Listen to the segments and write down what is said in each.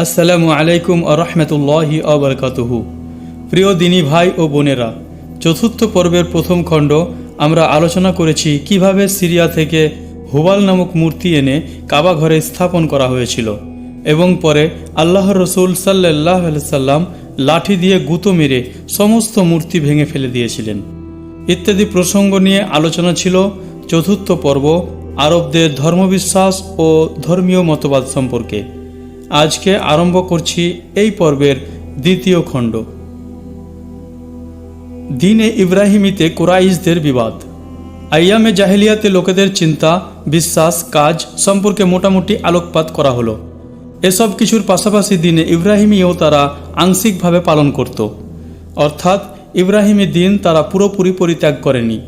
আসসালামু আলাইকুম আরহামতুল্লাহি আবরকাতুহু প্রিয় দিনী ভাই ও বোনেরা, চতুর্থ পর্বের প্রথম খণ্ড আমরা আলোচনা করেছি কীভাবে সিরিয়া থেকে হুবাল নামক মূর্তি এনে কাবা ঘরে স্থাপন করা হয়েছিল এবং পরে আল্লাহর রসুল সাল্লাহ সাল্লাম লাঠি দিয়ে গুঁতো মেরে সমস্ত মূর্তি ভেঙে ফেলে দিয়েছিলেন। ইত্যাদি প্রসঙ্গ নিয়ে আলোচনা ছিল চতুর্থ পর্ব আরবদের ধর্মবিশ্বাস ও ধর্মীয় মতবাদ সম্পর্কে। আজকে আরম্ভ করছি এই পর্বের দ্বিতীয় খণ্ড। দিনে ইব্রাহিমিতে কোরাইশদের বিবাদ। আইয়ামে জাহেলিয়াতে লোকেদের চিন্তা, বিশ্বাস, কাজ সম্পর্কে মোটামুটি আলোকপাত করা হলো। এসব কিছুর পাশাপাশি দিনে ইব্রাহিমীও তারা আংশিকভাবে পালন করত। অর্থাৎ ইব্রাহিমী দিন তারা পুরোপুরি পরিত্যাগ করেনি।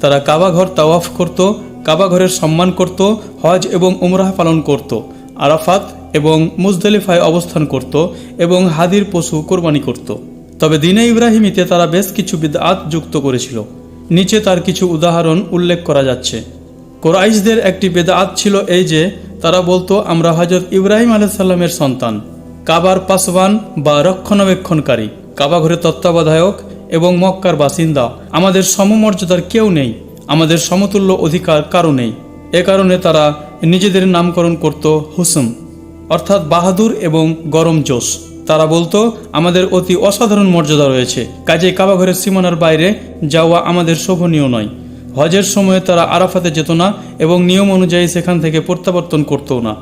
তারা কাবাঘর তাওয়াফ করত, কাবাঘরের সম্মান করত, হজ এবং উমরাহ পালন করত। আরাফাত এবং মুজদলিফায় অবস্থান করত এবং হাদির পশু কোরবানি করত। তবে দিনে ইব্রাহিমীতে তারা বেশ কিছু বিদআত যুক্ত করেছিল। নিচে তার কিছু উদাহরণ উল্লেখ করা যাচ্ছে। কোরাইশদের একটি বেদাত ছিল এই যে, তারা বলতো, আমরা হজরত ইব্রাহিম আলাইসাল্লামের সন্তান। কাবার পাসবান বা রক্ষণাবেক্ষণকারী, কাবা ঘরে তত্ত্বাবধায়ক এবং মক্কার বাসিন্দা। আমাদের সমমর্যাদার কেউ নেই, আমাদের সমতুল্য অধিকার কারও নেই। এ কারণে তারা নিজেদের নামকরণ করত হুসুম। অর্থাৎ বাহাদুর এবং গরম জোশ। তারা বলতো, আমাদের অতি অসাধারণ মর্যাদা রয়েছে। কাজে কাবাঘরের সীমানার বাইরে যাওয়া আমাদের শোভনীয় নয়। হজের সময়ে তারা আরাফাতে যেত না এবং নিয়ম অনুযায়ী সেখান থেকে প্রত্যাবর্তন করতো না।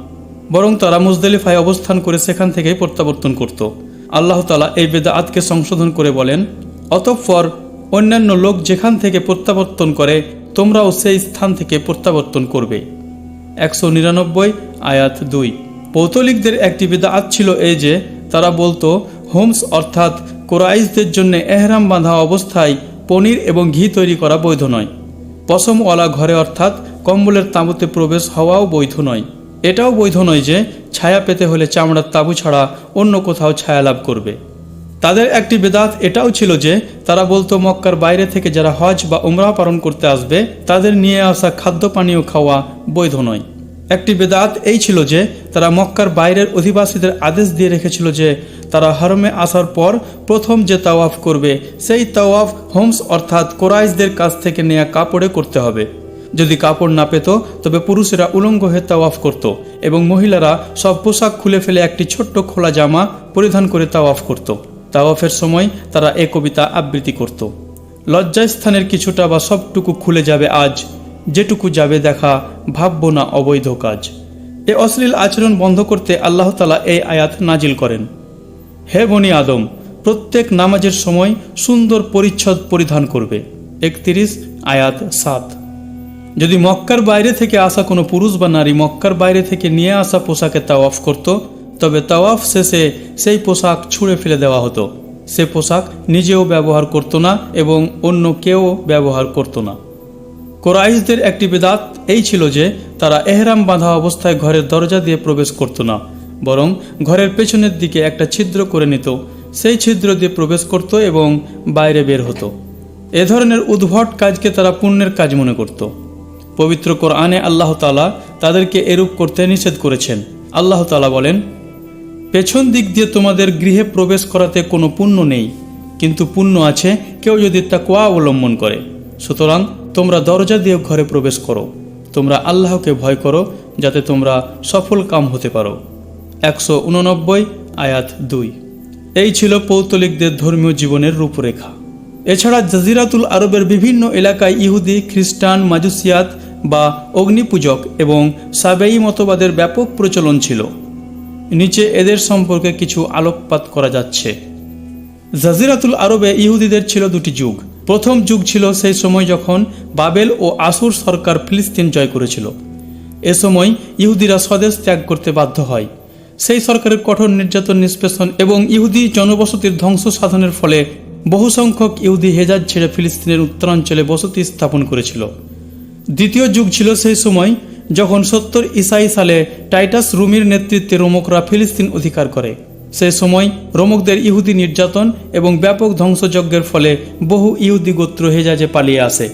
বরং তারা মুজদলিফায় অবস্থান করে সেখান থেকেই প্রত্যাবর্তন করত। আল্লাহ তালা এই বেদাআতকে সংশোধন করে বলেন, অতঃপর অন্যান্য লোক যেখান থেকে প্রত্যাবর্তন করে, তোমরাও সেই স্থান থেকে প্রত্যাবর্তন করবে। একশো নিরানব্বই আয়াত দুই। পৌতলিকদের একটি বেদাআত ছিল এই যে, তারা বলতো, হোমস অর্থাৎ কোরাইশদের জন্য এহরাম বাঁধা অবস্থায় পনির এবং ঘি তৈরি করা বৈধ নয়। পশমওয়ালা ঘরে অর্থাৎ কম্বলের তাঁবুতে প্রবেশ হওয়াও বৈধ নয়। এটাও বৈধ নয় যে, ছায়া পেতে হলে চামড়ার তাঁবু ছাড়া অন্য কোথাও ছায়া লাভ করবে। তাদের একটি বেদাত এটাও ছিল যে, তারা বলতো, মক্কার বাইরে থেকে যারা হজ বা উমরাহ পালন করতে আসবে, তাদের নিয়ে আসা খাদ্য পানীয় খাওয়া বৈধ নয়। একটি বেদাত এই ছিল যে তারা মক্কার বাইরের অধিবাসীদের আদেশ দিয়ে রেখেছিল যে তারা হরমে আসার পর প্রথম যে তাওয়াফ করবে, সেই তাওয়াফ হোমস অর্থাৎ কোরাইশদের কাছ থেকে নেয়া কাপড়ে করতে হবে। যদি কাপড় না পেত, তবে পুরুষেরা উলঙ্গ হয়ে তাওয়াফ করত এবং মহিলারা সব পোশাক খুলে ফেলে একটি ছোট্ট খোলা জামা পরিধান করে তাওয়াফ করত। তাওয়াফের সময় তারা এ কবিতা আবৃত্তি করত। লজ্জাস্থানের কিছুটা বা সবটুকু খুলে যাবে আজ, যেটুকু যাবে দেখা ভাবব না অবৈধ কাজ। এ অশ্লীল আচরণ বন্ধ করতে আল্লাহ তালা এই আয়াত নাজিল করেন। হে বনি আদম, প্রত্যেক নামাজের সময় সুন্দর পরিচ্ছদ পরিধান করবে। একত্রিশ, আয়াত সাত। যদি মক্কার বাইরে থেকে আসা কোনো পুরুষ বা নারী মক্কার বাইরে থেকে নিয়ে আসা পোশাকে তাওয়াফ করত, তবে তাওয়াফ শেষে সেই পোশাক ছুঁড়ে ফেলে দেওয়া হতো। সে পোশাক নিজেও ব্যবহার করত না এবং অন্য কেউ ব্যবহার করত না। কোরাইশদের একটি বেদাত এই ছিল যে, তারা এহরাম বাঁধা অবস্থায় ঘরের দরজা দিয়ে প্রবেশ করত না, বরং ঘরের পেছনের দিকে একটা ছিদ্র করে নিত। সেই ছিদ্র দিয়ে প্রবেশ করত এবং বাইরে বের হতো। এ ধরনের উদ্ভট কাজকে তারা পুণ্যের কাজ মনে করত। পবিত্র কোরআনে আল্লাহ তালা তাদেরকে এরূপ করতে নিষেধ করেছেন। আল্লাহ তালা বলেন, পেছন দিক দিয়ে তোমাদের গৃহে প্রবেশ করাতে কোনো পুণ্য নেই, কিন্তু পুণ্য আছে কেউ যদি তা কোয়া অবলম্বন করে। সুতরাং তোমরা দরজা দিয়ে ঘরে প্রবেশ করো। তোমরা আল্লাহকে ভয় করো, যাতে তোমরা সফল কাম হতে পারো। একশো উননব্বই, আয়াত দুই। এই ছিল পৌতলিকদের ধর্মীয় জীবনের রূপরেখা। এছাড়া জাজিরাতুল আরবের বিভিন্ন এলাকায় ইহুদি, খ্রিস্টান, মাজুসিয়াত বা অগ্নিপূজক এবং সাবেই মতবাদের ব্যাপক প্রচলন ছিল। নিচে এদের সম্পর্কে কিছু আলোকপাত করা যাচ্ছে। জাজিরাতুল আরবে ইহুদিদের ছিল দুটি যুগ। প্রথম যুগ ছিল সেই সময় যখন বাবেল ও আসুর সরকার ফিলিস্তিন জয় করেছিল। এ সময় ইহুদিরা স্বদেশ ত্যাগ করতে বাধ্য হয়। সেই সরকারের কঠোর নির্যাতন, নিষ্পেষণ এবং ইহুদি জনবসতির ধ্বংস সাধনের ফলে বহু সংখ্যক ইহুদি হেজাজ ছেড়ে ফিলিস্তিনের উত্তরাঞ্চলে বসতি স্থাপন করেছিল। দ্বিতীয় যুগ ছিল সেই সময় যখন সত্তর ইসাই সালে টাইটাস রুমির নেতৃত্বে রোমকরা ফিলিস্তিন অধিকার করে। সেই সময় রোমকদের ইহুদি নির্যাতন এবং ব্যাপক ধ্বংসযজ্ঞের ফলে বহু ইহুদি গোত্র হেজাজে পালিয়ে আসে।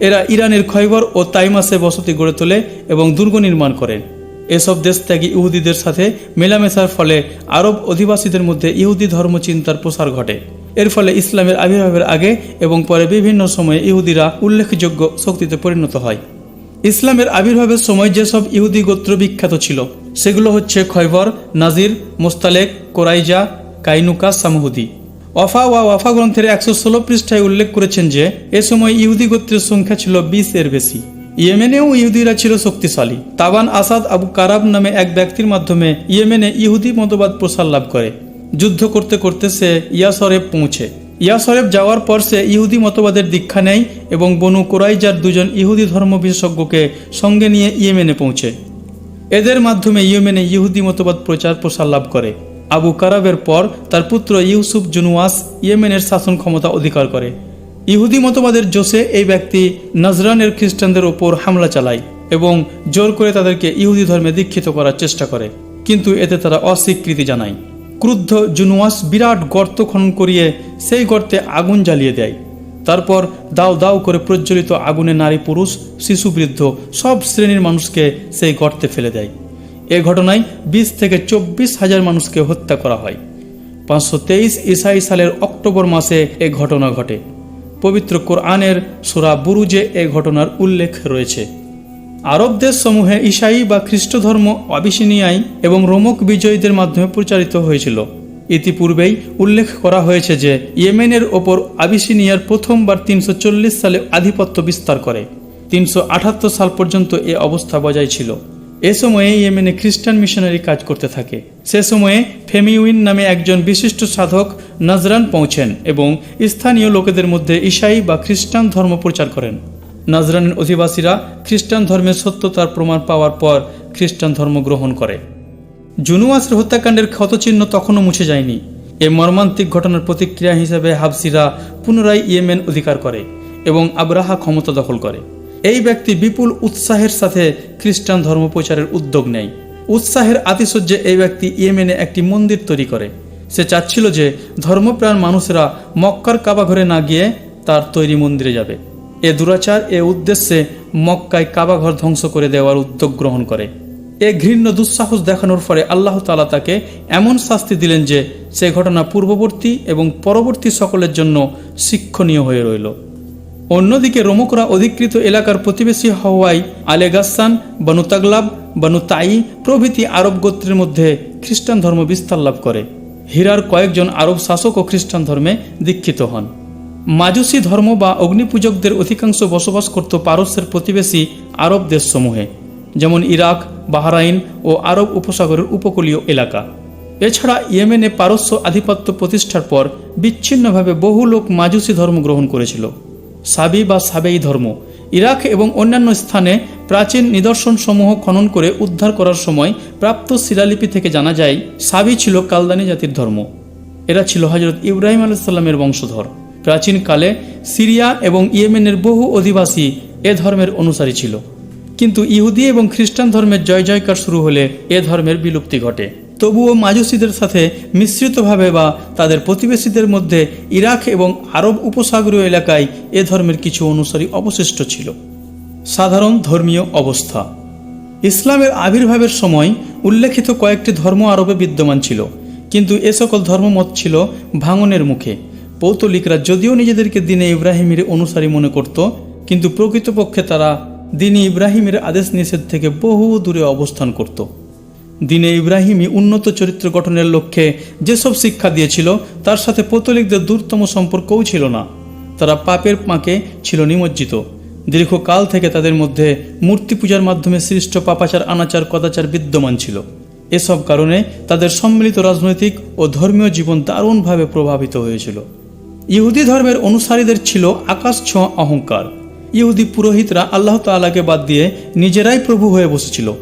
এরা ইরানের খৈবর ও তাইমাসে বসতি গড়ে তোলে এবং দুর্গ নির্মাণ করেন এসব দেশ ত্যাগী ইহুদিদের সাথে মেলামেশার ফলে আরব অধিবাসীদের মধ্যে ইহুদি ধর্মচিন্তার প্রসার ঘটে। এর ফলে ইসলামের আবির্ভাবের আগে এবং পরে বিভিন্ন সময়ে ইহুদিরা উল্লেখযোগ্য শক্তিতে পরিণত হয়। ইসলামের আবির্ভাবের সময় যেসব ইহুদি গোত্র বিখ্যাত ছিল সেগুলো হচ্ছে খয়বর, নাজির, মোস্তালেক, কোরাইজা, কাইনুকা, সামহুদি। ওয়াফা ওয়া ওয়াফা গ্রন্থের একশো ষোলো পৃষ্ঠায় উল্লেখ করেছেন যে, এ সময় ইহুদি গোত্রের সংখ্যা ছিল বিশ এর বেশি। ইয়েমেনেও ইহুদিরা ছিল শক্তিশালী। তাবান আসাদ আবু কারাব নামে এক ব্যক্তির মাধ্যমে ইয়েমেনে ইহুদি মতবাদ প্রসার লাভ করে। যুদ্ধ করতে করতে সে ইয়াসরেব পৌঁছে। ইয়াসরেব যাওয়ার পর সে ইহুদি মতবাদের দীক্ষা নেয় এবং বনু কোরাইজার দুজন ইহুদি ধর্ম বিশেষজ্ঞকে সঙ্গে নিয়ে ইয়েমেনে পৌঁছে। এদের মাধ্যমে ইয়েমেনে ইহুদি মতবাদ প্রচার প্রসার লাভ করে। আবু কারাবের পর তার পুত্র ইউসুফ জুনুয়াস ইয়েমেনের শাসন ক্ষমতা অধিকার করে। ইহুদি মতবাদের জোসে এই ব্যক্তি নজরানের খ্রিস্টানদের ওপর হামলা চালায় এবং জোর করে তাদেরকে ইহুদি ধর্মে দীক্ষিত করার চেষ্টা করে, কিন্তু এতে তারা অস্বীকৃতি জানায়। ক্রুদ্ধ জুনুয়াস বিরাট গর্ত খনন করিয়ে সেই গর্তে আগুন জ্বালিয়ে দেয়। তারপর দাও দাও করে প্রজ্বলিত আগুনে নারী পুরুষ, শিশু বৃদ্ধ সব শ্রেণির মানুষকে সেই গর্তে ফেলে দেয়। এ ঘটনায় বিশ থেকে চব্বিশ হাজার মানুষকে হত্যা করা হয়। পাঁচশো তেইশ ইসাই সালের অক্টোবর মাসে এ ঘটনা ঘটে। পবিত্র কোরআনের সুরা বুরুজে এ ঘটনার উল্লেখ রয়েছে। আরব দেশসমূহে ঈসাই বা খ্রিস্ট ধর্ম অবিসিনিয়াই এবং রোমক বিজয়ীদের মাধ্যমে প্রচারিত হয়েছিল। ইতিপূর্বেই উল্লেখ করা হয়েছে যে ইয়েমেনের ওপর আবিসিনিয়ার প্রথমবার তিনশো চল্লিশ সালে আধিপত্য বিস্তার করে। তিনশো আটাত্তর সাল পর্যন্ত এ অবস্থা বজায় ছিল। এ সময়ে ইয়েমেনে খ্রিস্টান মিশনারি কাজ করতে থাকে। সে সময়ে ফেমিউইন নামে একজন বিশিষ্ট সাধক নজরান পৌঁছেন এবং স্থানীয় লোকেদের মধ্যে ঈসাই বা খ্রিস্টান ধর্ম প্রচার করেন। নজরানের অধিবাসীরা খ্রিস্টান ধর্মের সত্যতার প্রমাণ পাওয়ার পর খ্রিস্টান ধর্ম গ্রহণ করে। জুনুয়াসের হত্যাকাণ্ডের ক্ষতচিহ্ন তখনও মুছে যায়নি। এ মর্মান্তিক ঘটনার প্রতিক্রিয়া হিসেবে হাবসিরা পুনরায় ইয়েমেন অধিকার করে এবং আবরাহা ক্ষমতা দখল করে। এই ব্যক্তি বিপুল উৎসাহের সাথে খ্রিস্টান ধর্ম প্রচারের উদ্যোগ নেয়। উৎসাহের আতিশয্যে এই ব্যক্তি ইয়েমেনে একটি মন্দির তৈরি করে। সে চাচ্ছিল যে ধর্মপ্রাণ মানুষেরা মক্কার কাবাঘরে না গিয়ে তার তৈরি মন্দিরে যাবে। এ দুরাচার এ উদ্দেশ্যে মক্কায় কাবাঘর ধ্বংস করে দেওয়ার উদ্যোগ গ্রহণ করে। এ ঘৃণ্য দুঃসাহস দেখানোর ফলে আল্লাহ তালা তাকে এমন শাস্তি দিলেন যে সে ঘটনা পূর্ববর্তী এবং পরবর্তী সকলের জন্য শিক্ষণীয় হয়ে রইল। অন্যদিকে রোমকরা অধিকৃত এলাকার প্রতিবেশী হওয়ায় আলেগাস্সান বানু তাগলাব, বানু তাই প্রভৃতি আরব গোত্রের মধ্যে খ্রিস্টান ধর্ম বিস্তার লাভ করে। হীরার কয়েকজন আরব শাসক ও খ্রিস্টান ধর্মে দীক্ষিত হন। মাজুসি ধর্ম বা অগ্নিপূজকদের অধিকাংশ বসবাস করত পারস্যের প্রতিবেশী আরব দেশসমূহে, যেমন ইরাক বাহরাইন ও আরব উপসাগরের উপকূলীয় এলাকা। এছাড়া ইয়েমেনে পারস্য আধিপত্য প্রতিষ্ঠার পর বিচ্ছিন্নভাবে বহু লোক মাজুসি ধর্ম গ্রহণ করেছিল। সাবি বা সাবেই ধর্ম। ইরাক এবং অন্যান্য স্থানে প্রাচীন নিদর্শনসমূহ খনন করে উদ্ধার করার সময় প্রাপ্ত শিলালিপি থেকে জানা যায়, সাবি ছিল কালদানি জাতির ধর্ম। এরা ছিল হজরত ইব্রাহিম আলাইসাল্লামের বংশধর। প্রাচীনকালে সিরিয়া এবং ইয়েমেনের বহু অধিবাসী এ ধর্মের অনুসারী ছিল। কিন্তু ইহুদি এবং খ্রিস্টান ধর্মের জয় জয়কার শুরু হলে এ ধর্মের বিলুপ্তি ঘটে। তবুও মাজুসিদের সাথে মিশ্রিতভাবে বা তাদের প্রতিবেশীদের মধ্যে ইরাক এবং আরব উপসাগরীয় এলাকায় এ ধর্মের কিছু অনুসারী অবশিষ্ট ছিল। সাধারণ ধর্মীয় অবস্থা। ইসলামের আবির্ভাবের সময় উল্লেখিত কয়েকটি ধর্ম আরবে বিদ্যমান ছিল, কিন্তু এ সকল ধর্মমত ছিল ভাঙনের মুখে। পৌতলিকরা যদিও নিজেদেরকে দিনে ইব্রাহিমের অনুসারী মনে করত, কিন্তু প্রকৃতপক্ষে তারা দিনে ইব্রাহিমের আদেশ নিষেধ থেকে বহু দূরে অবস্থান করত। দিনে ইব্রাহিমই উন্নত চরিত্র গঠনের লক্ষ্যে যেসব শিক্ষা দিয়েছিল, তার সাথে পৌতলিকদের দূরতম সম্পর্কও ছিল না। তারা পাপের পাঁকে ছিল নিমজ্জিত। দীর্ঘকাল থেকে তাদের মধ্যে মূর্তি পূজার মাধ্যমে সৃষ্ট পাপাচার, আনাচার, কদাচার বিদ্যমান ছিল। এসব কারণে তাদের সম্মিলিত রাজনৈতিক ও ধর্মীয় জীবন দারুণভাবে প্রভাবিত হয়েছিল। ইহুদি ধর্মের অনুসারীদের ছিল আকাশ ছোঁয়া অহংকার। ইহুদি পুরোহিতরা আল্লাহ তাআলাকে বাদ দিয়ে নিজেরাই প্রভু হয়ে বসেছিল।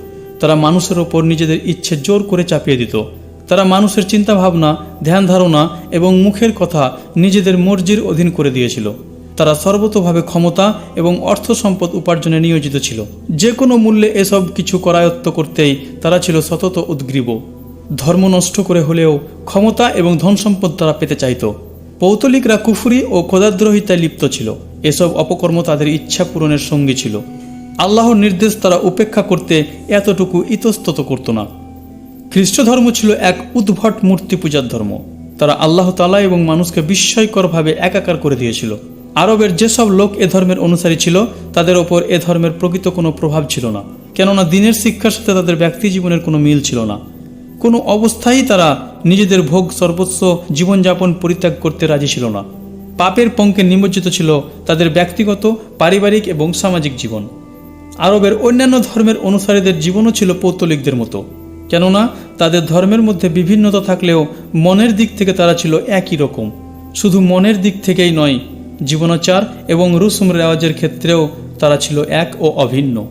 তারা মানুষের ওপর নিজেদের ইচ্ছে জোর করে চাপিয়ে দিত। তারা মানুষের চিন্তাভাবনা, ধ্যান ধারণা এবং মুখের কথা নিজেদের মর্জির অধীন করে দিয়েছিল। তারা সর্বতোভাবে ক্ষমতা এবং অর্থ সম্পদ উপার্জনে নিয়োজিত ছিল। যে কোনো মূল্যে এসব কিছু করায়ত্ত করতেই তারা ছিল সতত উদ্গ্রীব। ধর্ম নষ্ট করে হলেও ক্ষমতা এবং ধন সম্পদ তারা পেতে চাইত। পৌতলিকরা কুফুরি ও খোদাদ্রোহিতায় লিপ্ত ছিল। এসব অপকর্ম তাদের ইচ্ছা পূরণের সঙ্গী ছিল। আল্লাহর নির্দেশ তারা উপেক্ষা করতে এতটুকু ইতস্তত করত না। খ্রিস্ট ধর্ম ছিল এক উদ্ভট মূর্তি পূজার ধর্ম। তারা আল্লাহ তালা এবং মানুষকে বিস্ময়করভাবে একাকার করে দিয়েছিল। আরবের যেসব লোক এ ধর্মের অনুসারী ছিল, তাদের ওপর এ ধর্মের প্রকৃত কোনো প্রভাব ছিল না। কেননা দিনের শিক্ষার সাথে তাদের ব্যক্তি জীবনের কোনো মিল ছিল না। কোনো অবস্থায় তারা নিজেদের ভোগ সর্বস্ব জীবনযাপন পরিত্যাগ করতে রাজি ছিল না। পাপের পঙ্কে নিমজ্জিত ছিল তাদের ব্যক্তিগত, পারিবারিক এবং সামাজিক জীবন। আরবের অন্যান্য ধর্মের অনুসারীদের জীবনও ছিল পৌত্তলিকদের মতো। কেননা, তাদের ধর্মের মধ্যে বিভিন্নতা থাকলেও মনের দিক থেকে তারা ছিল একই রকম। শুধু মনের দিক থেকেই নয়, জীবনাচার এবং রুসুম রেওয়াজের ক্ষেত্রেও তারা ছিল এক ও অভিন্ন।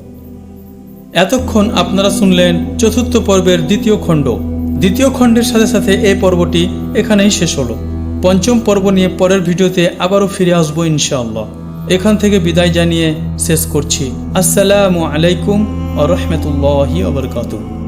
এতক্ষণ আপনারা শুনলেন চতুর্থ পর্বের দ্বিতীয় খণ্ড। দ্বিতীয় খণ্ডের সাথে সাথে এই পর্বটি এখানেই শেষ হলো। পঞ্চম পর্ব নিয়ে পরের ভিডিওতে আবারও ফিরে আসব ইনশাআল্লাহ। এখান থেকে বিদায় জানিয়ে শেষ করছি। আসসালামু আলাইকুম আ রহমতুল্লাহি আবরকাতুহ